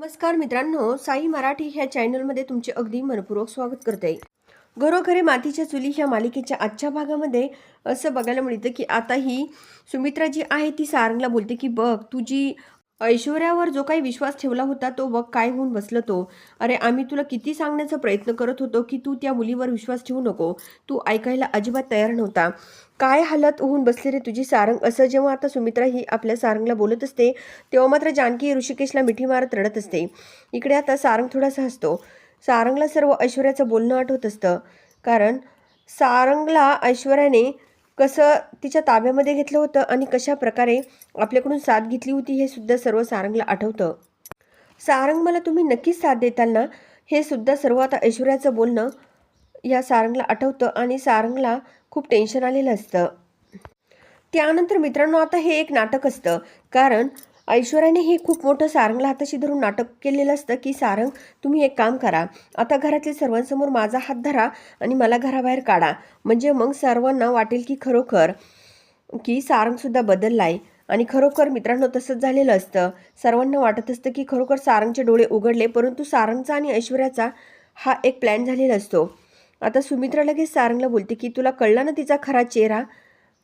नमस्कार मित्रांनो साई मराठी ह्या चॅनलमध्ये तुमचे अगदी मनपूर्वक स्वागत करते. घरोघरी मातीच्या चुली ह्या मालिकेच्या आजच्या भागामध्ये असं बघायला मिळतं की आता ही सुमित्रा जी आहे ती सारंगला बोलते की बघ तुझी ऐश्वर्यावर जो काही विश्वास ठेवला होता तो बघ काय होऊन बसलं तो. अरे आम्ही तुला किती सांगण्याचा प्रयत्न करत होतो की तू त्या मुलीवर विश्वास ठेवू नको. तू ऐकायला अजिबात तयार नव्हता. काय हालत होऊन बसले रे तुझी सारंग? असं जेव्हा आता सुमित्रा ही आपल्या सारंगला बोलत असते तेव्हा मात्र जानकी ऋषिकेशला मिठी मारत रडत असते. इकडे आता सारंग थोडासा हसतो. सारंगला सर्व ऐश्वर्याचं बोलणं आठवत असतं. कारण सारंगला ऐश्वर्याने कसं तिच्या ताब्यामध्ये घेतलं होतं आणि कशा प्रकारे आपल्याकडून साथ घेतली होती हे सुद्धा सर्व सारंगला आठवतं. सारंग मला तुम्ही नक्कीच साथ देताल ना? हे सुद्धा सर्व आता ऐश्वर्याचं बोलणं या सारंगला आठवतं आणि सारंगला खूप टेन्शन आलेलं असतं. त्यानंतर मित्रांनो आता हे एक नाटक असतं. कारण ऐश्वर्याने हे खूप मोठं सारंगला हाताशी धरून नाटक केलेलं असतं की सारंग तुम्ही एक काम करा. आता घरातील सर्वांसमोर माझा हात धरा आणि मला घराबाहेर काढा. म्हणजे मग सर्वांना वाटेल की खरोखर की सारंगसुद्धा बदलला आहे आणि खरोखर मित्रांनो तसंच झालेलं असतं. सर्वांना वाटत असतं की खरोखर सारंगचे डोळे उघडले परंतु सारंगचा आणि ऐश्वर्याचा हा एक प्लॅन झालेला असतो. आता सुमित्रा लगेच सारंगला बोलते की तुला कळला ना तिचा खरा चेहरा?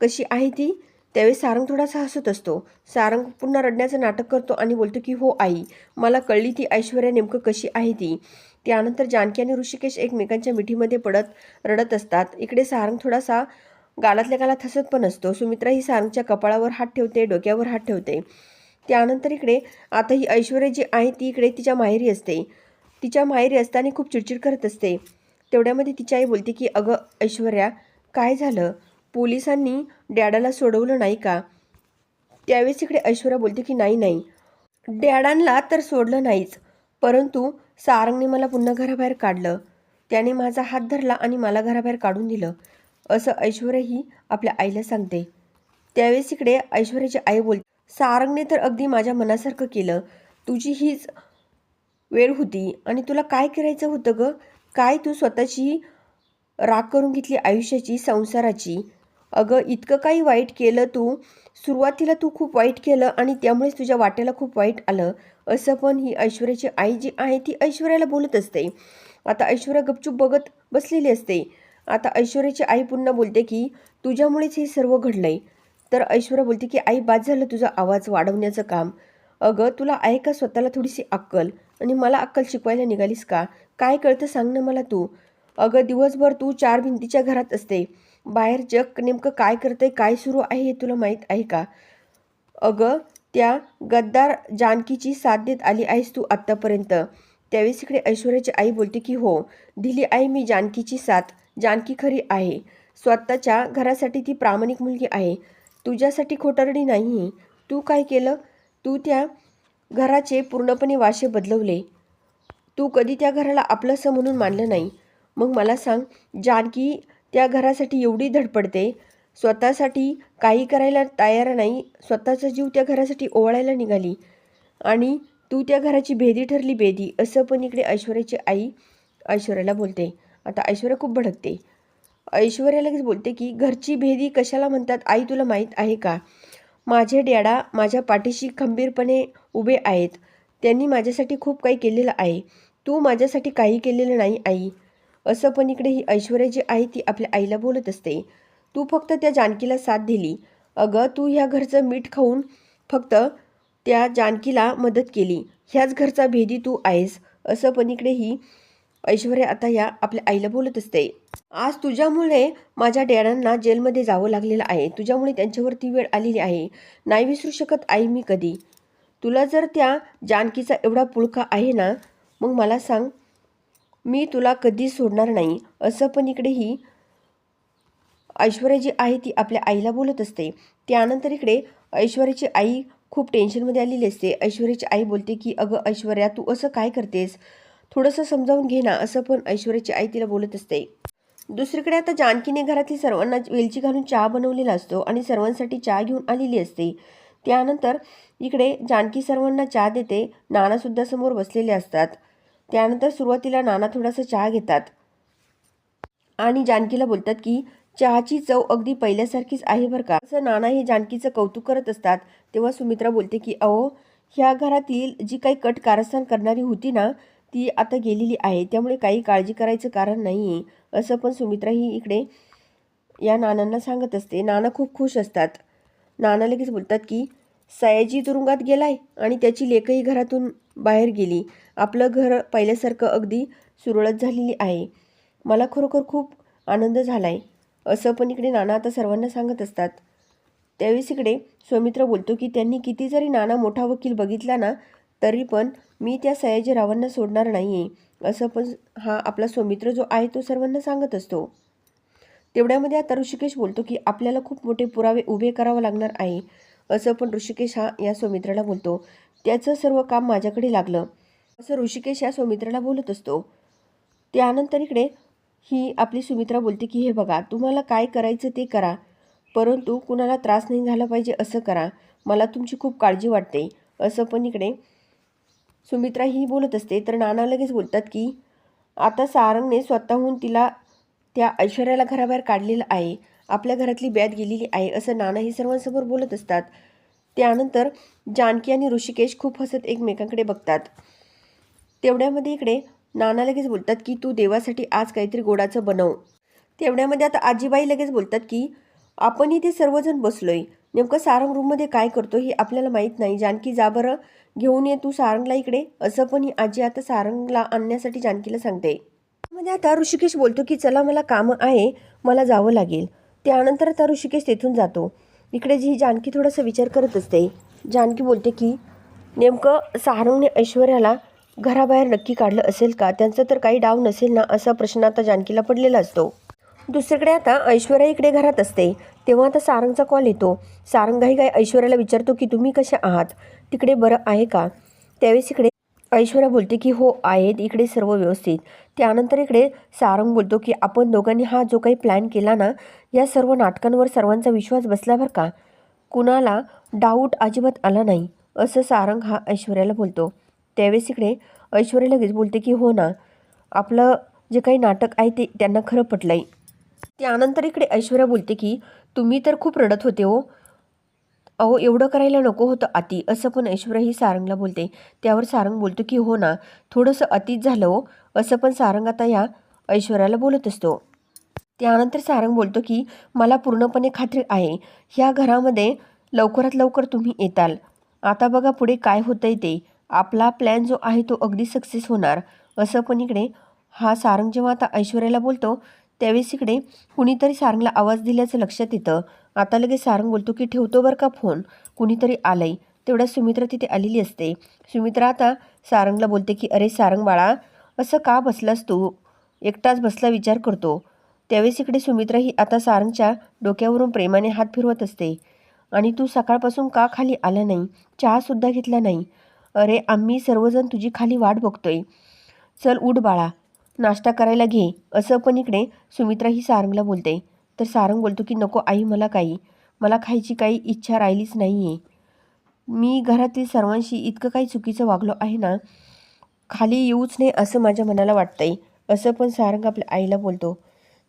कशी आहे ती? त्यावेळी सारंग थोडासा हसत असतो. सारंग पुन्हा रडण्याचं नाटक करतो आणि बोलतो की हो आई मला कळली ती ऐश्वर्या नेमकं कशी आहे ती. त्यानंतर जानकी आणि ऋषिकेश एकमेकांच्या मिठीमध्ये पडत रडत असतात. इकडे सारंग थोडासा गालातल्या गालात हसत पण असतो. सुमित्रा ही सारंगच्या कपाळावर हात ठेवते डोक्यावर हात ठेवते. त्यानंतर इकडे आता ही ऐश्वर्या जी आहे ती इकडे तिच्या माहेरी असते. तिच्या माहेरी असताना खूप चिडचिड करत असते. तेवढ्यामध्ये तिची आई बोलते की अगं ऐश्वर्या काय झालं? पोलिसांनी डॅडाला सोडवलं नाही का? त्यावेळेस इकडे ऐश्वर्या बोलते की नाही नाही. डॅडांना तर सोडलं नाहीच. परंतु सारंगने मला पुन्हा घराबाहेर काढलं. त्याने माझा हात धरला आणि मला घराबाहेर काढून दिलं. असं ऐश्वर्याही आपल्या आईला सांगते. त्यावेळेस इकडे ऐश्वर्याची आई बोल सारंगने तर अगदी माझ्या मनासारखं केलं. तुझी हीच वेळ होती आणि तुला काय करायचं होतं ग? काय तू स्वतःची राग करून घेतली आयुष्याची संसाराची? अगं इतकं काही वाईट केलं तू. सुरुवातीला तू खूप वाईट केलं आणि त्यामुळेच तुझ्या वाट्याला खूप वाईट आलं. असं पण ही ऐश्वर्याची आई जी आहे ती ऐश्वर्याला बोलत असते. आता ऐश्वर्या गपचूप बघत बसलेली असते. आता ऐश्वर्याची आई पुन्हा बोलते की तुझ्यामुळेच हे सर्व घडलंय. तर ऐश्वर्या बोलते की आई बाद झालं तुझा आवाज वाढवण्याचं काम. अगं तुला आहे का स्वतःला थोडीशी अक्कल? आणि मला अक्कल शिकवायला निघालीस का? काय कळतं सांग ना मला तू. अगं दिवसभर तू चार भिंतीच्या घरात असते. बाहेर जग नेमकं काय करतंय काय सुरू आहे हे तुला माहीत आहे का? अगं त्या गद्दार जानकीची साथ देत आली आहेस तू आत्तापर्यंत. त्यावेळेस इकडे ऐश्वर्याची आई बोलते की हो दिली आई मी जानकीची साथ. जानकी खरी आहे. स्वतःच्या घरासाठी ती प्रामाणिक मुलगी आहे. तुझ्यासाठी खोटारडी नाही तू काय केलं? तू त्या घराचे पूर्णपणे वाशे बदलवले. तू कधी त्या घराला आपलंसं म्हणून मानलं नाही. मग मला सांग जानकी त्या घरासाठी एवढी धडपडते. स्वतःसाठी काही करायला तयार नाही. स्वतःचा जीव त्या घरासाठी ओवाळायला निघाली. आणि तू त्या घराची भेदी ठरली भेदी असं पण इकडे ऐश्वर्याची आई ऐश्वर्याला बोलते. आता ऐश्वर्या खूप भडकते. ऐश्वर्या लगेच बोलते की घरची भेदी कशाला म्हणतात? आई तुला माहीत आहे का? माझे डॅडा माझ्या पाठीशी खंबीरपणे उभे आहेत. त्यांनी माझ्यासाठी खूप काही केलेलं आहे. तू माझ्यासाठी काही केलेलं नाही आई. असं पण इकडे ही ऐश्वर्या जी आहे ती आपल्या आईला बोलत असते. तू फक्त त्या जानकीला साथ दिली. अगं तू ह्या घरचं मीठ खाऊन फक्त त्या जानकीला मदत केली. ह्याच घरचा भेदी तू आहेस असं पण इकडे ही ऐश्वर्या आता या आपल्या आईला बोलत असते. आज तुझ्यामुळे माझ्या डॅडांना जेलमध्ये जावं लागलेलं आहे. तुझ्यामुळे त्यांच्यावरती वेळ आलेली आहे. नाही विसरू शकत आई मी कधी. तुला जर त्या जानकीचा एवढा पुळका आहे ना मग मला सांग. मी तुला कधीच सोडणार नाही असं पण इकडेही ऐश्वर्या जी आहे ती आपल्या आईला बोलत असते. त्यानंतर इकडे ऐश्वर्याची आई खूप टेन्शनमध्ये आलेली असते. ऐश्वर्याची आई बोलते की अगं ऐश्वर्या तू असं काय करतेस? थोडंसं समजावून घे ना असं पण ऐश्वर्याची आई तिला बोलत असते. दुसरीकडे आता जानकीने घरातील सर्वांना वेलची घालून चहा बनवलेला असतो आणि सर्वांसाठी चहा घेऊन आलेली असते. त्यानंतर इकडे जानकी सर्वांना चहा देते. नानासुद्धा समोर बसलेले असतात. त्यानंतर सुरुवातीला नाना थोडासा चहा घेतात. आणि जानकीला बोलतात की चहाची चव अगदी पहिल्यासारखीच आहे बरं का? असं नाना हे जानकीचं कौतुक करत असतात. तेव्हा सुमित्रा बोलते की अहो ह्या घरातील जी काही कट कारस्थान करणारी होती ना ती आता गेलेली आहे. त्यामुळे काही काळजी करायचं कारण नाही आहे असं पण सुमित्रा ही इकडे या नानांना सांगत असते. नाना खूप खुश असतात. नाना लगेच बोलतात की सयाजी तुरुंगात गेलाय आणि त्याची लेखही घरातून बाहेर गेली. आपलं घर पहिल्यासारखं अगदी सुरळत झालेली आहे. मला खरोखर खूप आनंद झाला आहे असं पण इकडे नाना आता सर्वांना सांगत असतात. त्यावेळेस इकडे सौमित्र बोलतो की त्यांनी किती जरी नाना मोठा वकील बघितला ना तरी पण मी त्या सयाजीरावांना सोडणार नाही आहे असं पण हा आपला सौमित्र जो आहे तो सर्वांना सांगत असतो. तेवढ्यामध्ये आता ऋषिकेश बोलतो की आपल्याला खूप मोठे पुरावे उभे करावं लागणार आहे. असं पण ऋषिकेश हा या सौमित्राला बोलतो. त्याचं सर्व काम माझ्याकडे लागलं. असं ऋषिकेश या सुमित्राला बोलत असतो. त्यानंतर इकडे ही आपली सुमित्रा बोलते की हे बघा तुम्हाला काय करायचं ते करा. परंतु कुणाला त्रास नाही झाला पाहिजे असं करा. मला तुमची खूप काळजी वाटते. असं पण इकडे सुमित्रा ही बोलत असते. तर नाना लगेच बोलतात की आता सारंगने स्वतःहून तिला त्या ऐश्वर्याला घराबाहेर काढलेलं आहे. आपल्या घरातली बॅद गेलेली आहे. असं नाना ही सर्वांसमोर बोलत असतात. त्यानंतर जानकी आणि ऋषिकेश खूप हसत एकमेकांकडे बघतात. तेवढ्यामध्ये इकडे नाना लगेच बोलतात की तू देवासाठी आज काहीतरी गोडाचं बनव. तेवढ्यामध्ये आता आजीबाई लगेच बोलतात की आपण इथे सर्वजण बसलोय. नेमकं सारंग रूममध्ये काय करतो हे आपल्याला माहीत नाही. जानकी जा बरं घेऊन ये तू सारंगला इकडे. असं पण ही आजी आता सारंगला आणण्यासाठी जानकीला सांगते. म्हणजे आता ऋषिकेश बोलतो की चला मला कामं आहे. मला जावं लागेल. त्यानंतर आता ऋषिकेश तेथून जातो. इकडे जी जानकी थोडासा विचार करत असते जानकी बोलते की नेमकं सारंगने ऐश्वर्याला घराबाहेर नक्की काढलं असेल का? त्यांचं तर काही डाव नसेल ना? असा प्रश्न आता जानकीला पडलेला असतो. दुसरीकडे आता ऐश्वर्या इकडे घरात असते. तेव्हा आता सारंगचा कॉल येतो. सारंगाही काय ऐश्वर्याला विचारतो की तुम्ही कशा आहात? तिकडे बरं आहे का? त्यावेळेस इकडे ऐश्वर्या बोलते की हो आहेत इकडे सर्व व्यवस्थित. त्यानंतर इकडे सारंग बोलतो की आपण दोघांनी हा जो काही प्लॅन केला ना या सर्व नाटकांवर सर्वांचा विश्वास बसला बरं का? कुणाला डाऊट अजिबात आला नाही असं सारंग हा ऐश्वर्याला बोलतो. त्यावेळेस इकडे ऐश्वर्या लगेच बोलते की हो ना आपलं जे काही नाटक आहे ते त्यांना खरं पटलं आहे त्यानंतर इकडे ऐश्वर्या बोलते की तुम्ही तर खूप रडत होते हो अहो एवढं करायला नको होतं. अति असं पण ऐश्वर्या ही सारंगला बोलते. त्यावर सारंग बोलतो की हो ना थोडंसं अतीत झालं हो. असं पण सारंग आता या ऐश्वर्याला बोलत असतो. त्यानंतर सारंग बोलतो की मला पूर्णपणे खात्री आहे. ह्या घरामध्ये लवकरात लवकर तुम्ही येताल. आता बघा पुढे काय होतंय ते. आपला प्लॅन जो आहे तो अगदी सक्सेस होणार. असं पण इकडे हा सारंग जेव्हा आता ऐश्वर्याला बोलतो त्यावेळेस इकडे कुणीतरी सारंगला आवाज दिल्याचं लक्षात येतं. आता लगेच सारंग बोलतो की ठेवतो बरं का फोन? कुणीतरी आलंय. तेवढ्या सुमित्रा तिथे आलेली असते. सुमित्रा आता सारंगला बोलते की अरे सारंग बाळा असं का बसलास तू? एकटाच बसला विचार करतो. त्यावेळेस इकडे सुमित्रा ही आता सारंगच्या डोक्यावरून प्रेमाने हात फिरवत असते. आणि तू सकाळपासून का खाली आला नाही? चहासुद्धा घेतला नाही? अरे आम्ही सर्वजण तुझी खाली वाट बघतोय. चल उठ बाळा नाश्ता करायला घे असं पण इकडे सुमित्रा ही सारंगला बोलते. तर सारंग बोलतो की नको आई मला काही. मला खायची काही इच्छा राहिलीच नाही आहे मी घरातील सर्वांशी इतकं काही चुकीचं वागलो आहे ना खाली येऊच नाही असं माझ्या मनाला वाटतंय. असं पण सारंग आपल्या आईला बोलतो.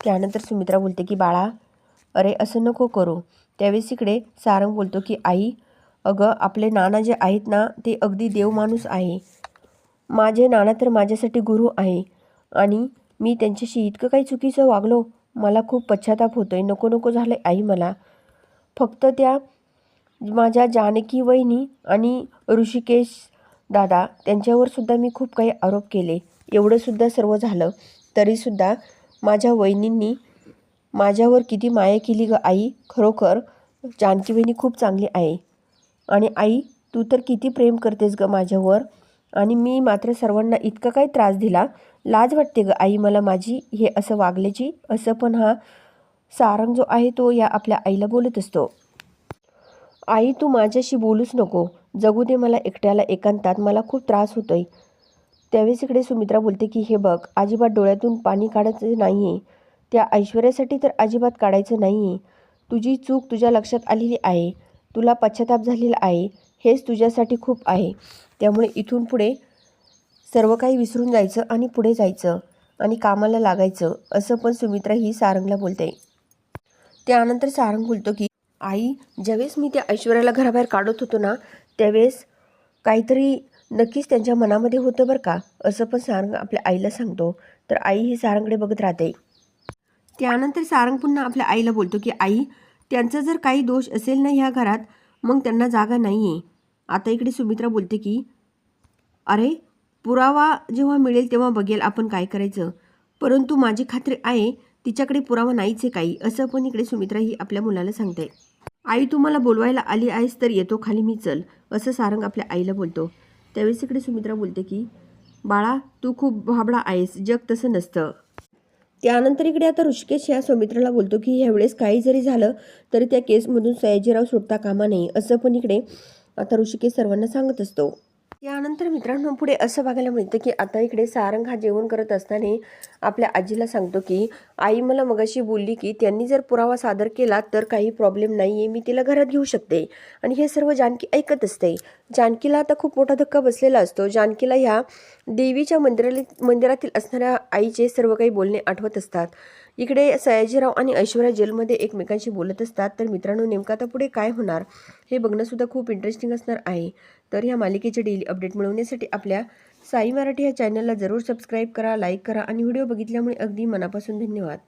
त्यानंतर सुमित्रा बोलते की बाळा अरे असं नको करू. त्यावेळेस इकडे सारंग बोलतो की आई अगं आपले नाना जे आहेत ना ते अगदी देव माणूस आहे. माझे नाना तर माझ्यासाठी गुरु आहे. आणि मी त्यांच्याशी इतकं काही चुकीचं वागलो मला खूप पश्चाताप होतोय. नको नको झालं आई मला. फक्त त्या माझ्या जानकी वहिनी आणि ऋषिकेश दादा त्यांच्यावर सुद्धा मी खूप काही आरोप केले. एवढं सुद्धा सर्व झालं तरीसुद्धा माझ्या वहिनींनी माझ्यावर किती माया केली ग आई. खरोखर जानकी वहिनी खूप चांगली आहे. आणि आई तू तर किती प्रेम करतेस ग माझ्यावर. आणि मी मात्र सर्वांना इतका काही त्रास दिला लाज वाटते ग. आई मला माझी हे असं वागल्याची असं पण हा सारंग जो आहे तो या आपल्या आईला बोलत असतो. आई तू माझ्याशी बोलूच नको. जगू दे मला एकट्याला एकांतात. मला खूप त्रास होतोय. त्यावेळेस इकडे सुमित्रा बोलते की हे बघ अजिबात डोळ्यातून पाणी काढायचं नाही आहे त्या ऐश्वर्यासाठी तर अजिबात काढायचं नाही आहे तुझी चूक तुझ्या लक्षात आलेली आहे. तुला पश्चाताप झालेला आहे. हेच तुझ्यासाठी खूप आहे. त्यामुळे इथून पुढे सर्व काही विसरून जायचं आणि पुढे जायचं आणि कामाला लागायचं असं पण सुमित्रा ही सारंगला बोलते. त्यानंतर सारंग बोलतो की आई ज्यावेळेस मी त्या ऐश्वर्याला घराबाहेर काढत होतो ना त्यावेळेस काहीतरी नक्कीच त्यांच्या मनामध्ये होतं बरं का असं पण सारंग आपल्या आईला सांगतो. तर आई ही सारंगकडे बघत राहते. त्यानंतर सारंग पुन्हा आपल्या आईला बोलतो की आई त्यांचा जर काही दोष असेल ना ह्या घरात मग त्यांना जागा नाही आहे आता इकडे सुमित्रा बोलते की अरे पुरावा जेव्हा मिळेल तेव्हा बघेल आपण काय करायचं. परंतु माझी खात्री आहे तिच्याकडे पुरावा नाहीच आहे काही असं पण इकडे सुमित्रा ही आपल्या मुलाला सांगते. आई तू मला बोलवायला आली आहेस तर येतो खाली मी चल असं सारंग आपल्या आईला बोलतो. त्यावेळेस इकडे सुमित्रा बोलते की बाळा तू खूप भाबडा आहेस जग तसं नसतं. त्यानंतर इकडे आता ऋषिकेश या सुमित्राला बोलतो की ह्यावेळेस काही जरी झालं तरी त्या केसमधून सयाजीराव सुटता कामा नये असं पण इकडे आता ऋषिकेश सर्वांना सांगत असतो. त्यानंतर मित्रांनो पुढे असं बघायला मिळतं की आता इकडे सारंग हा जेवण करत असताना आपल्या आजीला सांगतो की आई मला मगाशी बोलली की त्यांनी जर पुरावा सादर केला तर काही प्रॉब्लेम नाही आहे मी तिला घरात घेऊ शकते. आणि हे सर्व जानकी ऐकत असते. जानकीला आता खूप मोठा धक्का बसलेला असतो. जानकीला ह्या देवीच्या मंदिराला मंदिरातील असणाऱ्या आईचे सर्व काही बोलणे आठवत असतात. इकडे सयाजीराव आणि ऐश्वर्या जेलमध्ये एकमेकांशी बोलत असतात. तर मित्रांनो नेमकं आता पुढे काय होणार हे बघणंसुद्धा खूप इंटरेस्टिंग असणार आहे. तर ह्या मालिकेचे डेली अपडेट मिळवण्यासाठी आपल्या साई मराठी या चॅनलला जरूर सबस्क्राईब करा लाईक करा आणि व्हिडिओ बघितल्यामुळे अगदी मनापासून धन्यवाद.